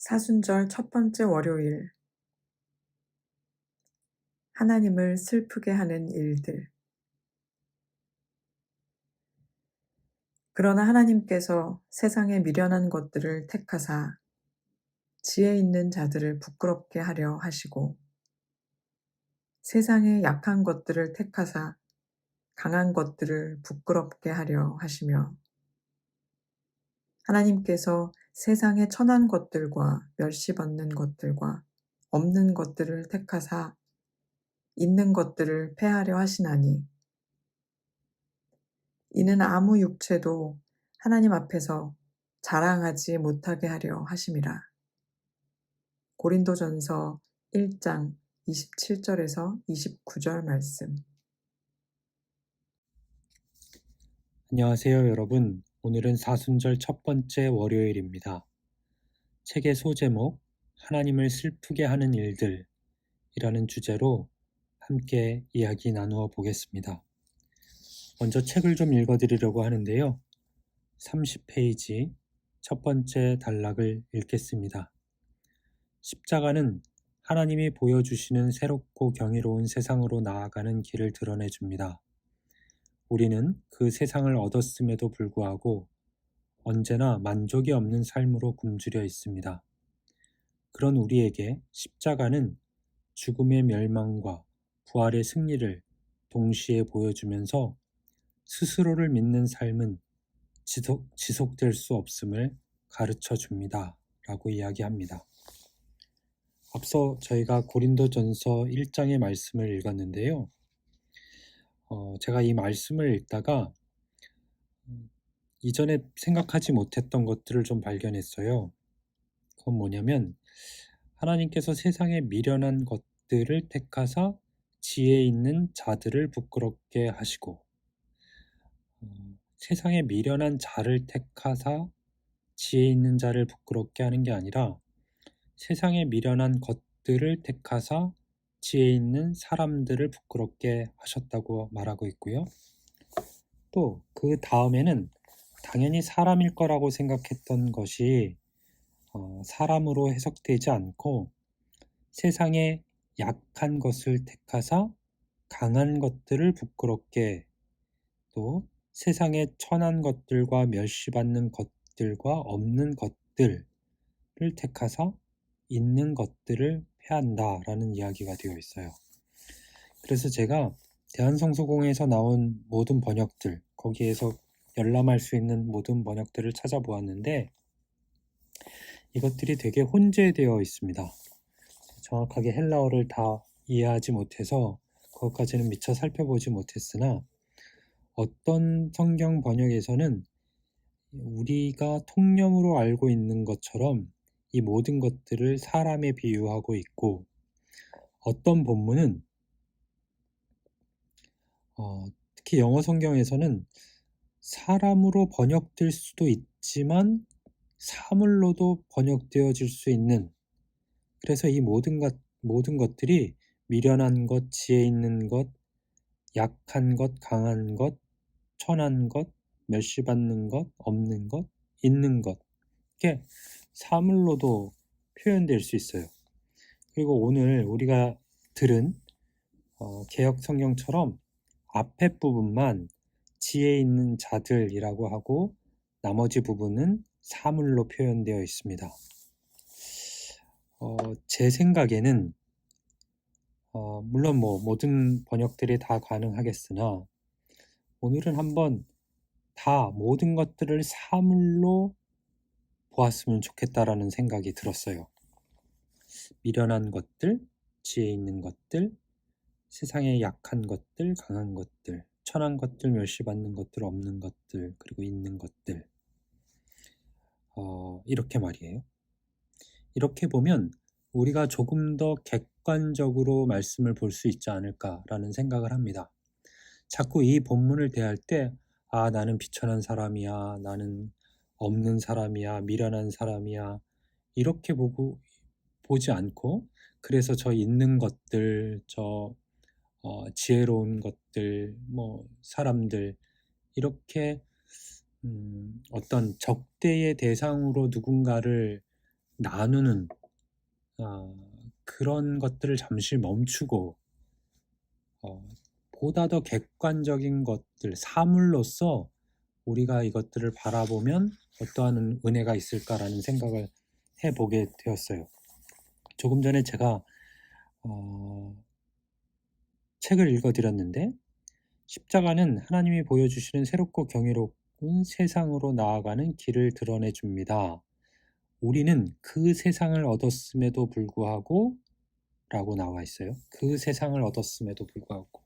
사순절 첫 번째 월요일. 하나님을 슬프게 하는 일들. 그러나 하나님께서 세상의 미련한 것들을 택하사 지혜 있는 자들을 부끄럽게 하려 하시고 세상의 약한 것들을 택하사 강한 것들을 부끄럽게 하려 하시며 하나님께서 세상의 천한 것들과 멸시받는 것들과 없는 것들을 택하사 있는 것들을 패하려 하시나니 이는 아무 육체도 하나님 앞에서 자랑하지 못하게 하려 하심이라. 고린도전서 1장 27절에서 29절 말씀. 안녕하세요, 여러분. 오늘은 사순절 첫 번째 월요일입니다. 책의 소제목, 하나님을 슬프게 하는 일들 이라는 주제로 함께 이야기 나누어 보겠습니다. 먼저 책을 좀 읽어 드리려고 하는데요. 30페이지 첫 번째 단락을 읽겠습니다. 십자가는 하나님이 보여주시는 새롭고 경이로운 세상으로 나아가는 길을 드러내 줍니다. 우리는 그 세상을 얻었음에도 불구하고 언제나 만족이 없는 삶으로 굶주려 있습니다. 그런 우리에게 십자가는 죽음의 멸망과 부활의 승리를 동시에 보여주면서 스스로를 믿는 삶은 지속, 지속될 수 없음을 가르쳐 줍니다. 라고 이야기합니다. 앞서 저희가 고린도 전서 1장의 말씀을 읽었는데요. 어, 제가 이 말씀을 읽다가 음, 이전에 생각하지 못했던 것들을 좀 발견했어요. 그건 뭐냐면 하나님께서 세상에 미련한 것들을 택하사 지혜 있는 자들을 부끄럽게 하시고 어, 세상에 미련한 자를 택하사 지혜 있는 자를 부끄럽게 하는 게 아니라 세상에 미련한 것들을 택하사 지혜 있는 사람들을 부끄럽게 하셨다고 말하고 있고요. 또 그 다음에는 당연히 사람일 거라고 생각했던 것이 어, 사람으로 해석되지 않고 세상에 약한 것을 택하사 강한 것들을 부끄럽게 또 세상에 천한 것들과 멸시받는 것들과 없는 것들을 택하사 있는 것들을 패한다라는 이야기가 되어 있어요. 그래서 제가 대한성서공에서 나온 모든 번역들, 거기에서 열람할 수 있는 모든 번역들을 찾아보았는데 이것들이 되게 혼재되어 있습니다. 정확하게 헬라어를 다 이해하지 못해서 그것까지는 미처 살펴보지 못했으나 어떤 성경 번역에서는 우리가 통념으로 알고 있는 것처럼 이 모든 것들을 사람에 비유하고 있고 어떤 본문은 어, 특히 영어 성경에서는 사람으로 번역될 수도 있지만 사물로도 번역되어질 수 있는 그래서 이 모든 것 모든 것들이 미련한 것, 지혜 있는 것, 약한 것, 강한 것, 천한 것, 멸시받는 것, 없는 것, 있는 것. 이게 사물로도 표현될 수 있어요. 그리고 오늘 우리가 들은 어, 개혁 성경처럼 앞에 부분만 지혜 있는 자들이라고 하고 나머지 부분은 사물로 표현되어 있습니다. 어, 제 생각에는 어, 물론 뭐 모든 번역들이 다 가능하겠으나 오늘은 한번 다 모든 것들을 사물로 보았으면 좋겠다라는 생각이 들었어요. 미련한 것들, 지혜 있는 것들, 세상에 약한 것들, 강한 것들, 천한 것들, 멸시받는 것들, 없는 것들, 그리고 있는 것들. 어, 이렇게 말이에요. 이렇게 보면 우리가 조금 더 객관적으로 말씀을 볼 수 있지 않을까라는 생각을 합니다. 자꾸 이 본문을 대할 때, 아, 나는 비천한 사람이야, 나는 없는 사람이야, 미련한 사람이야, 이렇게 보고, 보지 않고, 그래서 저 있는 것들, 저 어, 지혜로운 것들, 뭐, 사람들, 이렇게, 음, 어떤 적대의 대상으로 누군가를 나누는 아, 그런 것들을 잠시 멈추고 어, 보다 더 객관적인 것들, 사물로서 우리가 이것들을 바라보면 어떠한 은혜가 있을까라는 생각을 해보게 되었어요. 조금 전에 제가 어, 책을 읽어드렸는데 십자가는 하나님이 보여주시는 새롭고 경이로운 세상으로 나아가는 길을 드러내 줍니다. 우리는 그 세상을 얻었음에도 불구하고 라고 나와 있어요. 그 세상을 얻었음에도 불구하고.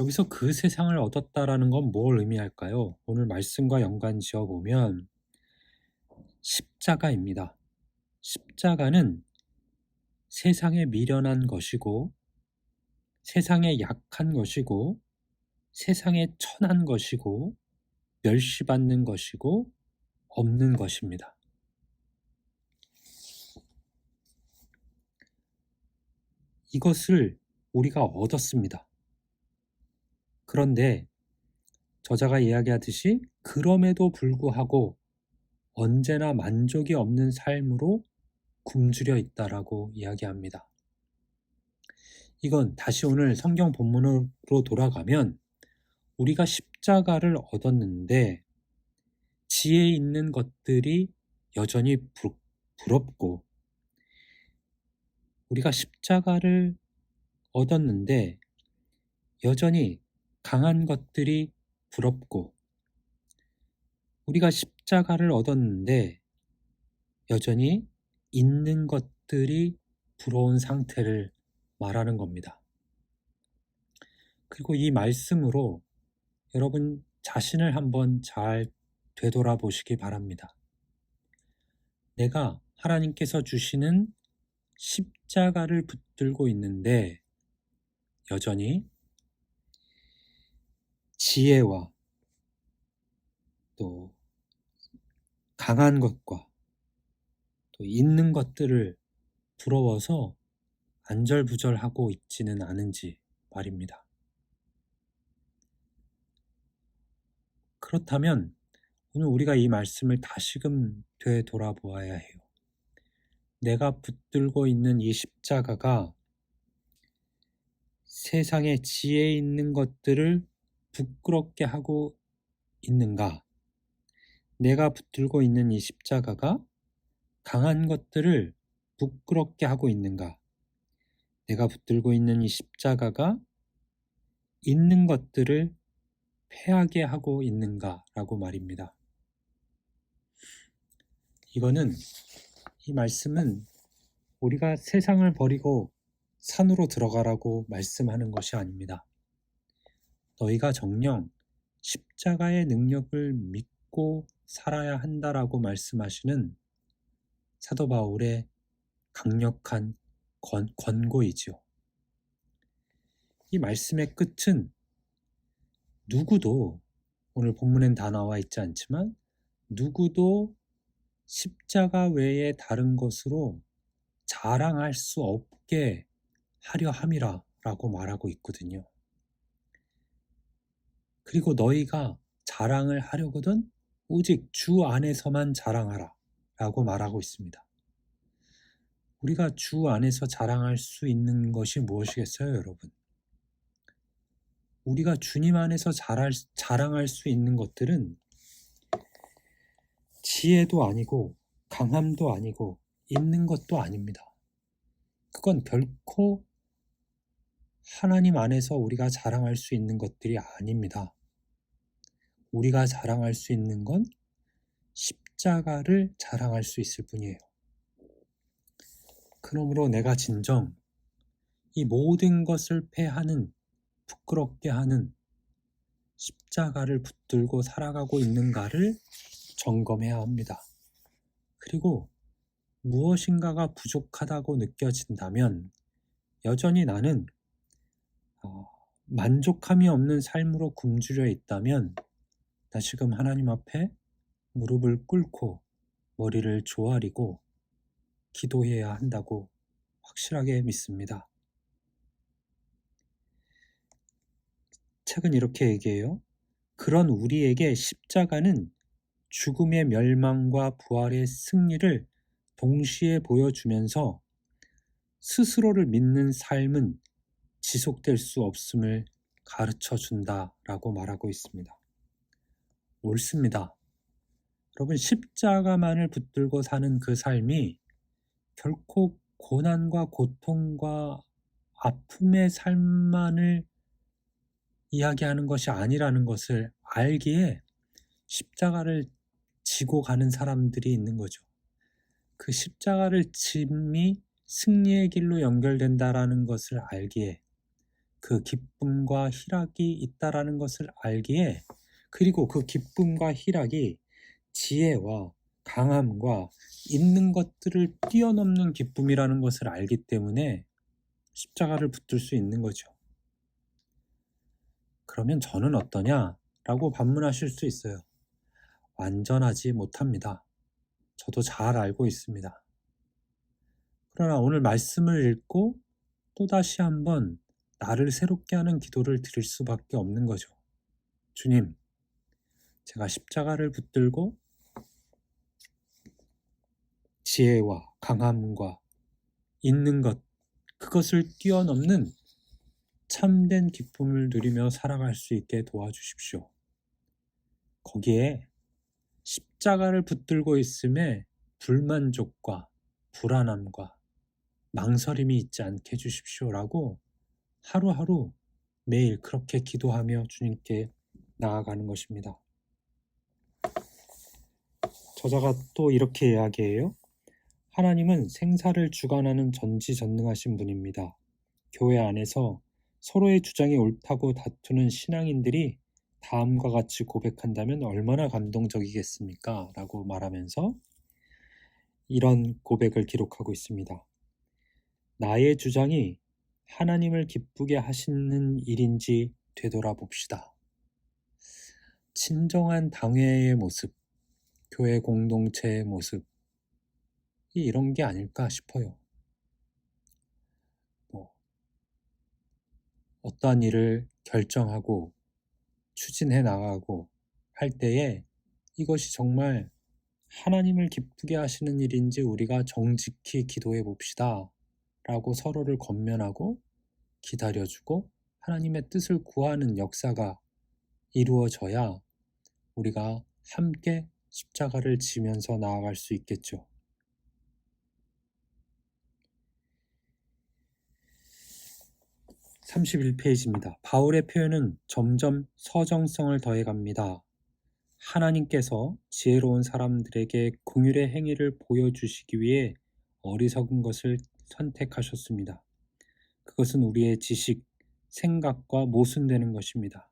여기서 그 세상을 얻었다라는 건 뭘 의미할까요? 오늘 말씀과 연관 지어 보면 십자가입니다. 십자가는 세상에 미련한 것이고 세상에 약한 것이고 세상에 천한 것이고 멸시받는 것이고 없는 것입니다. 이것을 우리가 얻었습니다. 그런데 저자가 이야기하듯이 그럼에도 불구하고 언제나 만족이 없는 삶으로 굶주려 있다라고 이야기합니다. 이건 다시 오늘 성경 본문으로 돌아가면 우리가 십자가를 얻었는데 지혜 있는 것들이 여전히 부, 부럽고 우리가 십자가를 얻었는데 여전히 강한 것들이 부럽고 우리가 십자가를 얻었는데 여전히 있는 것들이 부러운 상태를 말하는 겁니다. 그리고 이 말씀으로 여러분 자신을 한번 잘 되돌아보시기 바랍니다. 내가 하나님께서 주시는 십자가를 붙들고 있는데 여전히 지혜와 또 강한 것과 또 있는 것들을 부러워서 안절부절하고 있지는 않은지 말입니다. 그렇다면 오늘 우리가 이 말씀을 다시금 되돌아보아야 해요. 내가 붙들고 있는 이 십자가가 세상에 지혜 있는 것들을 부끄럽게 하고 있는가? 내가 붙들고 있는 이 십자가가 강한 것들을 부끄럽게 하고 있는가? 내가 붙들고 있는 이 십자가가 있는 것들을 패하게 하고 있는가 라고 말입니다. 이거는 이 말씀은 우리가 세상을 버리고 산으로 들어가라고 말씀하는 것이 아닙니다. 너희가 정령 십자가의 능력을 믿고 살아야 한다라고 말씀하시는 사도 바울의 강력한 권, 권고이지요. 이 말씀의 끝은 누구도 오늘 본문엔 다 나와 있지 않지만 누구도 십자가 외에 다른 것으로 자랑할 수 없게 하려 함이라 라고 말하고 있거든요. 그리고 너희가 자랑을 하려거든 오직 주 안에서만 자랑하라 라고 말하고 있습니다. 우리가 주 안에서 자랑할 수 있는 것이 무엇이겠어요, 여러분? 우리가 주님 안에서 자랄, 자랑할 수 있는 것들은 지혜도 아니고 강함도 아니고 있는 것도 아닙니다. 그건 결코 하나님 안에서 우리가 자랑할 수 있는 것들이 아닙니다. 우리가 자랑할 수 있는 건 십자가를 자랑할 수 있을 뿐이에요. 그러므로 내가 진정 이 모든 것을 패하는 부끄럽게 하는 십자가를 붙들고 살아가고 있는가를 점검해야 합니다. 그리고 무엇인가가 부족하다고 느껴진다면 여전히 나는 어, 만족함이 없는 삶으로 굶주려 있다면 다시금 하나님 앞에 무릎을 꿇고 머리를 조아리고 기도해야 한다고 확실하게 믿습니다. 책은 이렇게 얘기해요. 그런 우리에게 십자가는 죽음의 멸망과 부활의 승리를 동시에 보여주면서 스스로를 믿는 삶은 지속될 수 없음을 가르쳐 준다라고 말하고 있습니다. 옳습니다. 여러분, 십자가만을 붙들고 사는 그 삶이 결코 고난과 고통과 아픔의 삶만을 이야기하는 것이 아니라는 것을 알기에 십자가를 지고 가는 사람들이 있는 거죠. 그 십자가를 짐이 승리의 길로 연결된다라는 것을 알기에 그 기쁨과 희락이 있다라는 것을 알기에 그리고 그 기쁨과 희락이 지혜와 강함과 있는 것들을 뛰어넘는 기쁨이라는 것을 알기 때문에 십자가를 붙들 수 있는 거죠. 그러면 저는 어떠냐? 라고 반문하실 수 있어요. 완전하지 못합니다. 저도 잘 알고 있습니다. 그러나 오늘 말씀을 읽고 또다시 한번 나를 새롭게 하는 기도를 드릴 수밖에 없는 거죠. 주님, 제가 십자가를 붙들고 지혜와 강함과 있는 것, 그것을 뛰어넘는 참된 기쁨을 누리며 살아갈 수 있게 도와주십시오. 거기에 십자가를 붙들고 있음에 불만족과 불안함과 망설임이 있지 않게 해주십시오라고 하루하루 매일 그렇게 기도하며 주님께 나아가는 것입니다. 저자가 또 이렇게 이야기해요. 하나님은 생사를 주관하는 전지전능하신 분입니다. 교회 안에서 서로의 주장이 옳다고 다투는 신앙인들이 다음과 같이 고백한다면 얼마나 감동적이겠습니까? 라고 말하면서 이런 고백을 기록하고 있습니다. 나의 주장이 하나님을 기쁘게 하시는 일인지 되돌아봅시다. 진정한 당회의 모습, 교회 공동체의 모습, 이런 게 아닐까 싶어요. 뭐, 어떠한 일을 결정하고 추진해 나가고 할 때에 이것이 정말 하나님을 기쁘게 하시는 일인지 우리가 정직히 기도해 봅시다. 라고 서로를 건면하고 기다려주고 하나님의 뜻을 구하는 역사가 이루어져야 우리가 함께 십자가를 지면서 나아갈 수 있겠죠. 31페이지입니다. 바울의 표현은 점점 서정성을 더해갑니다. 하나님께서 지혜로운 사람들에게 궁율의 행위를 보여주시기 위해 어리석은 것을 선택하셨습니다. 그것은 우리의 지식, 생각과 모순되는 것입니다.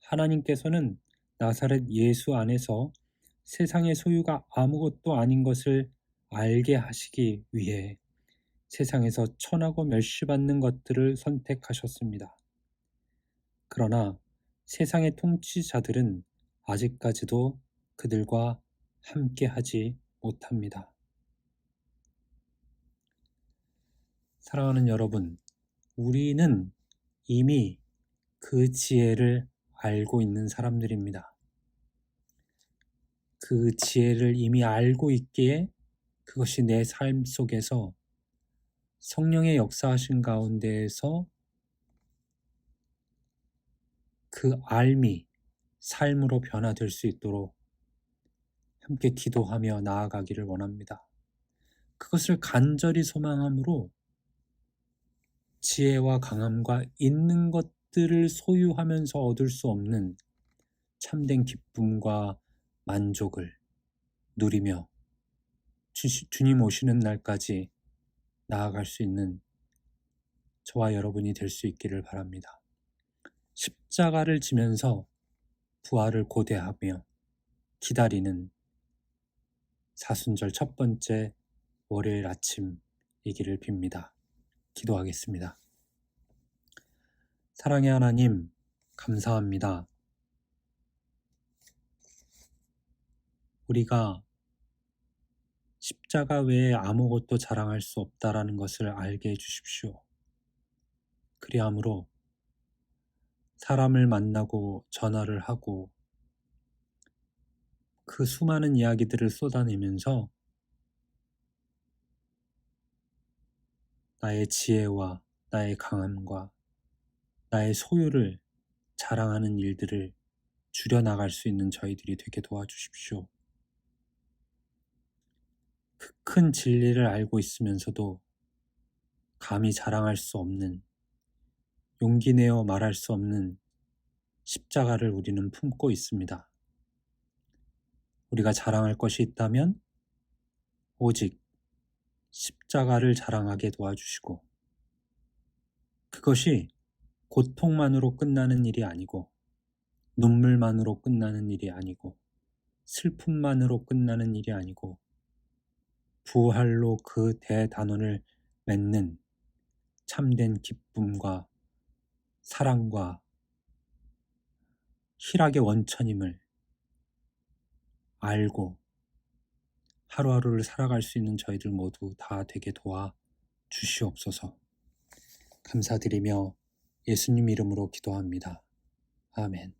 하나님께서는 나사렛 예수 안에서 세상의 소유가 아무것도 아닌 것을 알게 하시기 위해 세상에서 천하고 멸시받는 것들을 선택하셨습니다. 그러나 세상의 통치자들은 아직까지도 그들과 함께 하지 못합니다. 사랑하는 여러분, 우리는 이미 그 지혜를 알고 있는 사람들입니다. 그 지혜를 이미 알고 있기에 그것이 내 삶 속에서 성령의 역사하신 가운데에서 그 알미, 삶으로 변화될 수 있도록 함께 기도하며 나아가기를 원합니다. 그것을 간절히 소망함으로 지혜와 강함과 있는 것들을 소유하면서 얻을 수 없는 참된 기쁨과 만족을 누리며 주, 주님 오시는 날까지 나아갈 수 있는 저와 여러분이 될 수 있기를 바랍니다. 십자가를 지면서 부활을 고대하며 기다리는 사순절 첫 번째 월요일 아침이기를 빕니다. 기도하겠습니다. 사랑의 하나님, 감사합니다. 우리가 십자가 외에 아무것도 자랑할 수 없다라는 것을 알게 해주십시오. 그리함으로 사람을 만나고 전화를 하고 그 수많은 이야기들을 쏟아내면서 나의 지혜와 나의 강함과 나의 소유를 자랑하는 일들을 줄여나갈 수 있는 저희들이 되게 도와주십시오. 그 큰 진리를 알고 있으면서도 감히 자랑할 수 없는 용기 내어 말할 수 없는 십자가를 우리는 품고 있습니다. 우리가 자랑할 것이 있다면 오직 십자가를 자랑하게 도와주시고 그것이 고통만으로 끝나는 일이 아니고 눈물만으로 끝나는 일이 아니고 슬픔만으로 끝나는 일이 아니고 부활로 그 대단원을 맺는 참된 기쁨과 사랑과 희락의 원천임을 알고 하루하루를 살아갈 수 있는 저희들 모두 다 되게 도와 주시옵소서. 감사드리며 예수님 이름으로 기도합니다. 아멘.